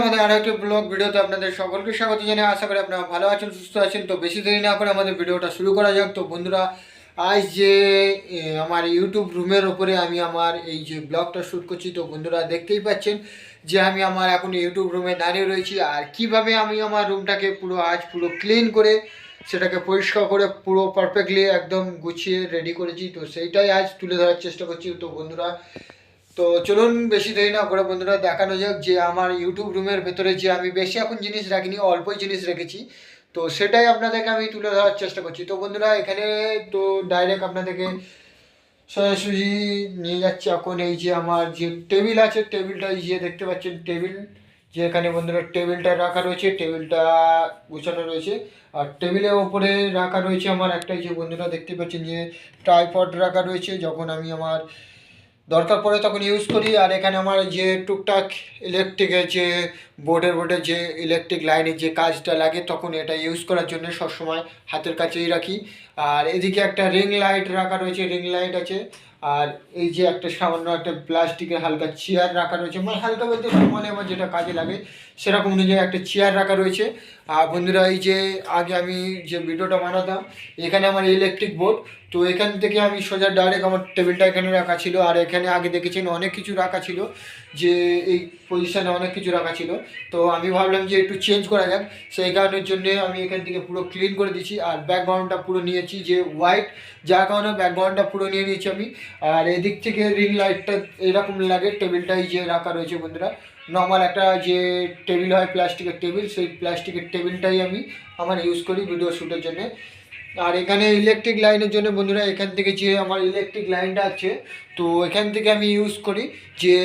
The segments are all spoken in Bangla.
আমাদের আরও একটি ব্লগ ভিডিওতে আপনাদের সকলকে স্বাগত জানিয়ে আশা করি আপনারা ভালো আছেন, সুস্থ আছেন। তো বেশি দেরি না করে আমাদের ভিডিওটা শুরু করা যাক। তো বন্ধুরা, আজ যে আমার ইউটিউব রুমের ওপরে আমি আমার এই যে ব্লগটা শ্যুট করছি, তো বন্ধুরা দেখতেই পাচ্ছেন যে আমি আমার এখন ইউটিউব রুমে দাঁড়িয়ে রয়েছি। আর কীভাবে আমি আমার রুমটাকে পুরো, আজ পুরো ক্লিন করে, সেটাকে পরিষ্কার করে পুরো পারফেক্টলি একদম গুছিয়ে রেডি করেছি, তো সেইটাই আজ তুলে ধরার চেষ্টা করছি। তো বন্ধুরা তো চলুন বেশি দেরি না করে বন্ধুরা দেখানো যাক যে আমার ইউটিউব রুমের ভেতরে যে আমি বেশি এখন জিনিস রাখিনি, অল্পই জিনিস রেখেছি। তো সেটাই আপনাদেরকে আমি তুলে ধরার চেষ্টা করছি। তো বন্ধুরা এখানে তো ডাইরেক্ট আপনাদেরকে সোজাসুজি নিয়ে যাচ্ছে। এখন এই যে আমার যে টেবিল আছে টেবিলটা যে দেখতে পাচ্ছেন টেবিল যে এখানে বন্ধুরা টেবিলটা রাখা রয়েছে টেবিলটা গুছানো রয়েছে। আর টেবিলের ওপরে রাখা রয়েছে আমার একটাই যে বন্ধুরা দেখতে পাচ্ছেন যে ট্রাইপড রাখা রয়েছে। যখন আমি আমার দরকার পড়ে তখন ইউজ করি। আর এখানে আমার যে টুকটাক ইলেকট্রিকের যে বোর্ডের বোর্ডের যে ইলেকট্রিক লাইনের যে কাজটা লাগে, তখন এটা ইউজ করার জন্য সবসময় হাতের কাছেই রাখি। আর এদিকে একটা রিং লাইট রাখা রয়েছে রিং লাইট আছে। আর এই যে একটা সামান্য একটা প্লাস্টিকের হালকা চেয়ার রাখা রয়েছে। মানে হালকা বলতে মানে আমার যেটা কাজে লাগে, সেরকম অনুযায়ী একটা চেয়ার রাখা রয়েছে। আর বন্ধুরা, এই যে আগে আমি যে ভিডিওটা বানাতাম, এখানে আমার ইলেকট্রিক বোর্ড তো এখান থেকে আমি সোজা ডাইরেক্ট আমার টেবিলটা এখানে রাখা ছিল। আর এখানে আগে দেখেছেন অনেক কিছু রাখা ছিল, যে এই পজিশানে অনেক কিছু রাখা ছিল। তো আমি ভাবলাম যে একটু চেঞ্জ করা যাক। সেই কারণের জন্য আমি এখান থেকে পুরো ক্লিন করে দিচ্ছি আর ব্যাকগ্রাউন্ডটা পুরো নিয়েছি যে হোয়াইট যার কারণে ব্যাকগ্রাউন্ডটা পুরো নিয়ে নিয়েছি আমি। আর এদিক থেকে রিং লাইটটা এরকম লাগে টেবিলটাই যে রাখা রয়েছে বন্ধুরা। নর্মাল একটা যে টেবিল হয় প্লাস্টিকের টেবিল সেই প্লাস্টিকের টেবিলটাই আমি আমার ইউজ করি ভিডিও শ্যুটের জন্য। আর এখানে ইলেকট্রিক লাইনের জন্য বন্ধুরা, এখান থেকে যে আমার ইলেকট্রিক লাইনটা আছে, তো এখান থেকে আমি ইউজ করি যে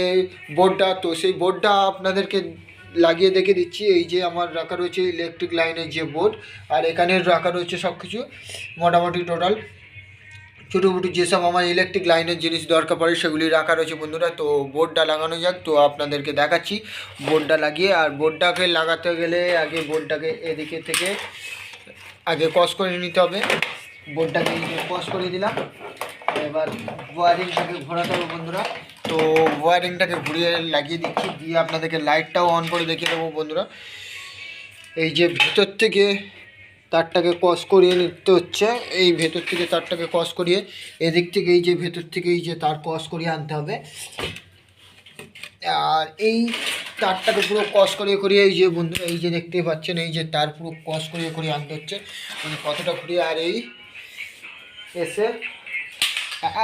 বোর্ডটা তো সেই বোর্ডটা আপনাদেরকে লাগিয়ে দেখে দিচ্ছি, এই যে আমার রাখা রয়েছে ইলেকট্রিক লাইনের যে বোর্ড আর এখানে রাখা রয়েছে সব কিছু মোটামুটি টোটাল ছোটো মোটো যেসব আমার ইলেকট্রিক লাইনের জিনিস দরকার পড়ে, সেগুলি রাখা রয়েছে বন্ধুরা। তো বোর্ডটা লাগানো যাক, তো আপনাদেরকে দেখাচ্ছি। বোর্ডটা লাগিয়ে, আর বোর্ডটাকে লাগাতে গেলে আগে বোর্ডটাকে এদিকে থেকে আগে কস করে নিতে হবে। বোর্ডটাকে কস করে দিলাম। এবার ওয়ারিংটাকে ঘোরাতে হবে বন্ধুরা। তো ওয়ারিংটাকে ঘুরিয়ে লাগিয়ে দিচ্ছি। দিয়ে আপনাদেরকে লাইটটাও অন করে দেখিয়ে দেবো বন্ধুরা। এই যে ভেতর থেকে তারটাকে কস করিয়ে নিতে হচ্ছে। এই ভেতর থেকে তারটাকে কস করিয়ে এদিক থেকে এই যে ভেতর থেকে এই যে তার কস করিয়ে আনতে হবে। আর এই তারটাকে পুরো কস করিয়ে করিয়ে এই যে বন্ধুরা, এই যে দেখতে পাচ্ছেন, এই যে তার পুরো কস করিয়ে করিয়ে আনতে হচ্ছে। মানে কতটা ঘুরিয়ে, আর এই এসে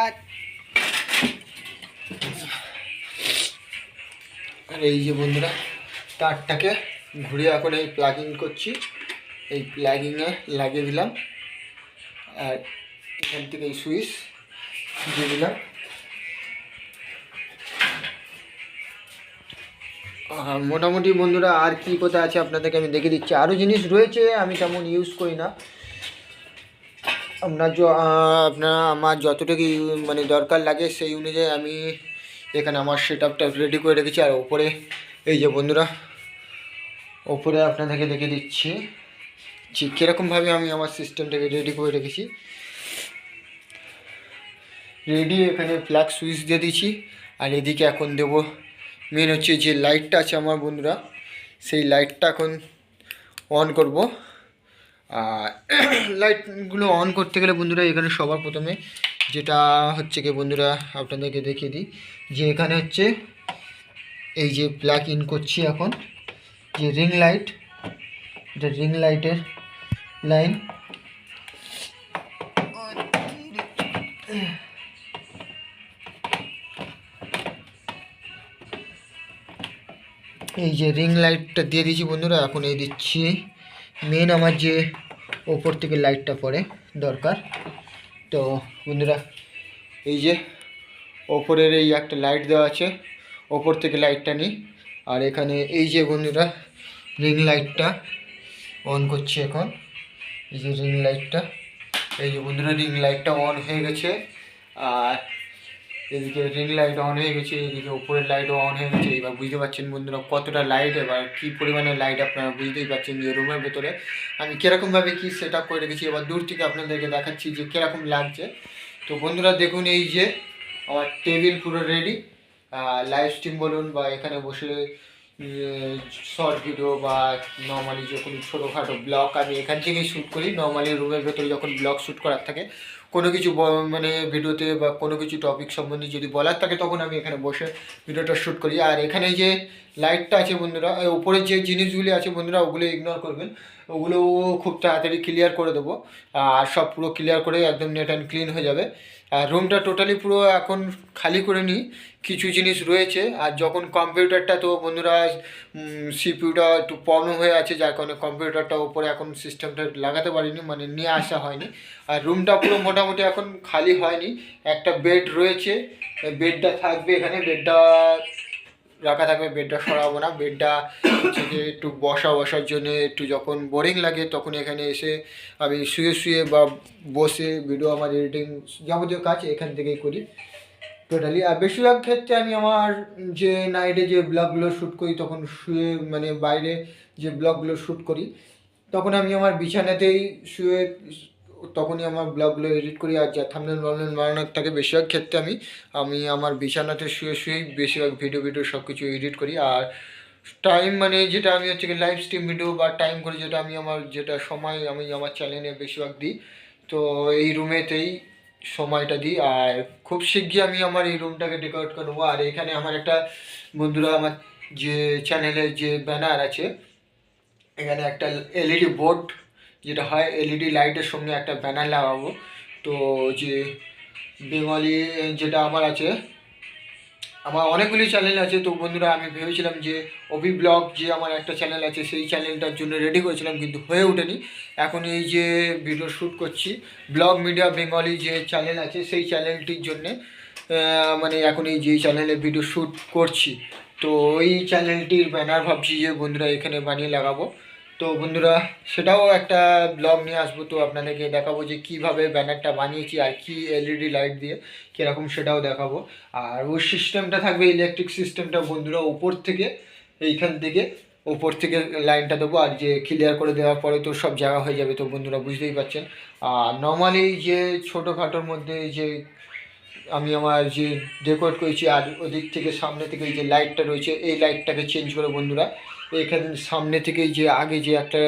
আর আর এই যে বন্ধুরা, তারটাকে ঘুরিয়ে এখন এই প্লাগিং করছি। এই প্লাগিংয়ে লাগিয়ে দিলাম। আর এখান থেকে এই সুইচ দিয়ে দিলাম। মোটামুটি বন্ধুরা, আর কি কোথায় আছে আপনাদেরকে আমি দেখে দিচ্ছি। আরও জিনিস রয়েছে, আমি তেমন ইউজ করি না। আপনার আপনার আমার যতটুকু মানে দরকার লাগে, সেই অনুযায়ী আমি এখানে আমার সেট আপটা রেডি করে রেখেছি। আর ওপরে এই যে বন্ধুরা, ওপরে আপনাদেরকে দেখে দিচ্ছি যে কীরকমভাবে আমি আমার সিস্টেমটাকে রেডি করে রেখেছি। রেডি এখানে ফ্ল্যাগ সুইচ দিয়ে দিয়েছি। আর এদিকে এখন দেব মেন হচ্ছে যে লাইটটা আছে আমার বন্ধুরা, সেই লাইটটা এখন অন করব। আর লাইটগুলো অন করতে গেলে বন্ধুরা, এখানে সবার প্রথমে যেটা হচ্ছে কি বন্ধুরা, আপনাদেরকে দেখিয়ে দিই। যে এখানে হচ্ছে এই যে প্লাগ ইন করছি এখন, যে রিং লাইট এটা রিং লাইটের লাইন এই যে রিং লাইটটা দিয়ে দিয়েছি বন্ধুরা, এখন এই দিচ্ছি। মেন আমার যে ওপর থেকে লাইটটা পড়ে, দরকার। তো বন্ধুরা, এই যে ওপরের এই একটা লাইট দেওয়া আছে, ওপর থেকে লাইটটা নিই। আর এখানে এই যে বন্ধুরা রিং লাইটটা অন করছি এখন। এই যে রিং লাইটটা এই যে বন্ধুরা রিং লাইটটা অন হয়ে গেছে। আর এদিকে রিং লাইট অন হয়ে গেছে, এদিকে উপরের লাইটও অন হয়ে গেছে। এবার বুঝতে পারছেন বন্ধুরা কতটা লাইট এবার কী পরিমাণে লাইট আপনারা বুঝতেই পারছেন যে রুমের ভেতরে। আমি কীরকমভাবে কী সেট আপ করে রেখেছি, এবার দূর থেকে আপনাদেরকে দেখাচ্ছি যে কীরকম লাগছে। তো বন্ধুরা দেখুন এই যে আমার টেবিল পুরো রেডি লাইভ স্ট্রিম বলুন বা এখানে বসে শর্ট ভিডিও বা নর্মালি যে কোনো ছোটোখাটো ব্লগ আমি এখান থেকেই শ্যুট করি। নর্মালি রুমের ভেতরে যখন ব্লগ শ্যুট করার থাকে কোনো কিছু মানে ভিডিওতে বা কোনো কিছু টপিক সম্বন্ধে যদি বলার থাকে, তখন আমি এখানে বসে ভিডিওটা শ্যুট করি। আর এখানে যে লাইটটা আছে বন্ধুরা উপরের যে জিনিসগুলি আছে বন্ধুরা, ওগুলো ইগনোর করবেন। ওগুলো খুব তাড়াতাড়ি ক্লিয়ার করে দেবো। আর সব পুরো ক্লিয়ার করে একদম নেট অ্যান্ড ক্লিন হয়ে যাবে। আর রুমটা টোটালি পুরো এখন খালি করে নিই। কিছু জিনিস রয়েছে। আর যখন কম্পিউটারটা তো বন্ধুরা সিপিউটা একটু প্রবলেম হয়ে আছে, যার কারণে কম্পিউটারটা ওপরে এখন সিস্টেমটা লাগাতে পারিনি মানে নিয়ে আসা হয়নি। আর রুমটা পুরো মোটামুটি এখন খালি হয়নি। একটা বেড রয়েছে বেডটা থাকবে এখানে বেডটা রাখা থাকবে বেডটা সরাবো না। বেডটা হচ্ছে যে একটু বসা বসার জন্য একটু যখন বোরিং লাগে তখন এখানে এসে আমি শুয়ে শুয়ে বা বসে ভিডিও আমার এডিটিং যাবতীয় কাজ এখান থেকেই করি টোটালি আর বেশিরভাগ ক্ষেত্রে আমি আমার যে নাইটে যে ব্লগগুলো শ্যুট করি, তখন শুয়ে মানে বাইরে যে ব্লগগুলো শ্যুট করি, তখন আমি আমার বিছানাতেই শুয়ে তখনই আমার ব্লগগুলো এডিট করি আর যা থামনেল বামনেল বানানোর থাকে বেশিরভাগ ক্ষেত্রে আমি আমি আমার বিছানাতে শুয়ে শুয়েই বেশিরভাগ ভিডিও ভিডিও সব কিছু এডিট করি। আর টাইম মানে যেটা আমি হচ্ছে লাইভ স্ট্রিম ভিডিও বা টাইম করে যেটা আমি আমার যেটা সময় আমি আমার চ্যানেলে বেশিরভাগ দিই। তো এই রুমেতেই সময়টা দিই। আর খুব শিগগির আমি আমার এই রুমটাকে ডেকোরেট করে নেব। আর এখানে আমার একটা বন্ধুরা আমার যে চ্যানেলের যে ব্যানার আছে, এখানে একটা এলইডি বোর্ড যেটা হয় এলইডি লাইটের সঙ্গে একটা ব্যানার লাগাবো। তো যে বেঙ্গলি যেটা আমার আছে, আমার অনেকগুলি চ্যানেল আছে। তো বন্ধুরা, আমি ভেবেছিলাম যে অভি ব্লগ যে আমার একটা চ্যানেল আছে, সেই চ্যানেলটার জন্য রেডি করেছিলাম, কিন্তু হয়ে ওঠেনি। এখন এই যে ভিডিও শ্যুট করছি ব্লগ মিডিয়া বেঙ্গলি যে চ্যানেল আছে, সেই চ্যানেলটির জন্যে মানে এখন এই যে চ্যানেলে ভিডিও শ্যুট করছি। তো ওই চ্যানেলটির ব্যানার ভাবছি যে বন্ধুরা এখানে বানিয়ে লাগাবো। তো বন্ধুরা, সেটাও একটা ব্লগ নিয়ে আসব। তো আপনাদেরকে দেখাবো যে কীভাবে ব্যানারটা বানিয়েছি আর কি এলইডি লাইট দিয়ে, কীরকম সেটাও দেখাবো। আর ওই সিস্টেমটা থাকবে ইলেকট্রিক সিস্টেমটা বন্ধুরা উপর থেকে, এইখান থেকে ওপর থেকে লাইনটা দেবো আর যে ক্লিয়ার করে দেওয়ার পরে তো সব জায়গা হয়ে যাবে, তো বন্ধুরা বুঝতেই পারছেন। আর নর্মালি যে ছোটোখাটোর মধ্যে যে আমি আমার যে ডেকোরেট করেছি, আর ওদিক থেকে সামনে থেকে যে লাইটটা রয়েছে, এই লাইটটাকে চেঞ্জ করে বন্ধুরা। এখানে সামনে থেকে যে আগে যে একটা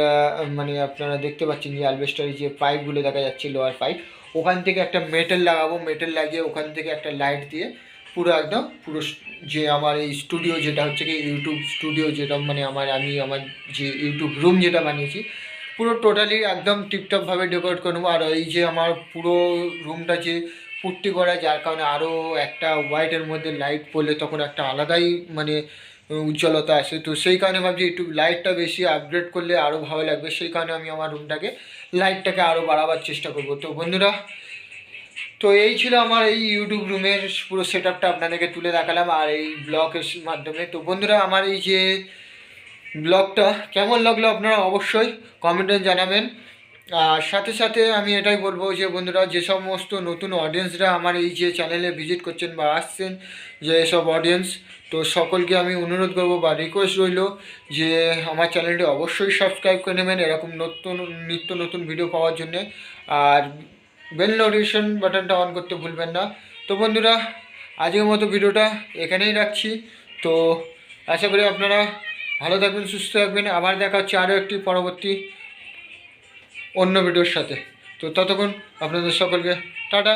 মানে আপনারা দেখতে পাচ্ছেন যে অ্যালবেস্টারের যে পাইপগুলো দেখা যাচ্ছে লোয়ার পাইপ, ওখান থেকে একটা মেটেল লাগাবো মেটেল লাগিয়ে ওখান থেকে একটা লাইট দিয়ে পুরো একদম, পুরো যে আমার এই স্টুডিও যেটা হচ্ছে কি ইউটিউব স্টুডিও যেটা মানে আমার আমি আমার যে ইউটিউব রুম যেটা বানিয়েছি, পুরো টোটালি একদম টিপটপভাবে ডেকোরেট করে নেব। আর এই যে আমার পুরো রুমটা যে পুট্টি করা, যার কারণে আরও একটা হোয়াইটের মধ্যে লাইট পড়লে তখন একটা আলাদাই মানে উজ্জ্বলতা আসে। তো সেই কারণে ভাবছি একটু লাইটটা বেশি আপগ্রেড করলে আরও ভালো লাগবে। সেই কারণে আমি আমার রুমটাকে লাইটটাকে আরও বাড়াবার চেষ্টা করব। তো বন্ধুরা, তো এই ছিল আমার এই ইউটিউব রুমের পুরো সেট আপটা আপনাদেরকে তুলে দেখালাম আর এই ব্লগের মাধ্যমে। তো বন্ধুরা, আমার এই যে ব্লগটা কেমন লাগল আপনারা অবশ্যই কমেন্টে জানাবেন। আর সাথে সাথে আমি এটাই বলব যে বন্ধুরা, যে সমস্ত নতুন অডিয়েন্সরা আমার এই যে চ্যানেলে ভিজিট করছেন বা আসছেন, যে এসব অডিয়েন্স তো সকলকে আমি অনুরোধ করব বা রিকোয়েস্ট রইল যে আমার চ্যানেলটি অবশ্যই সাবস্ক্রাইব করে নেবেন এরকম নতুন, নিত্য নতুন ভিডিও পাওয়ার জন্যে। আর বেল নোটিফিকেশন বাটনটা অন করতে ভুলবেন না। তো বন্ধুরা, আজকের মতো ভিডিওটা এখানেই রাখছি। তো আশা করি আপনারা ভালো থাকবেন, সুস্থ থাকবেন। আবার দেখা হচ্ছে আরও একটি পরবর্তী অন্য ভিডিওর সাথে। তো ততক্ষণ আপনাদের সকলকে টাটা।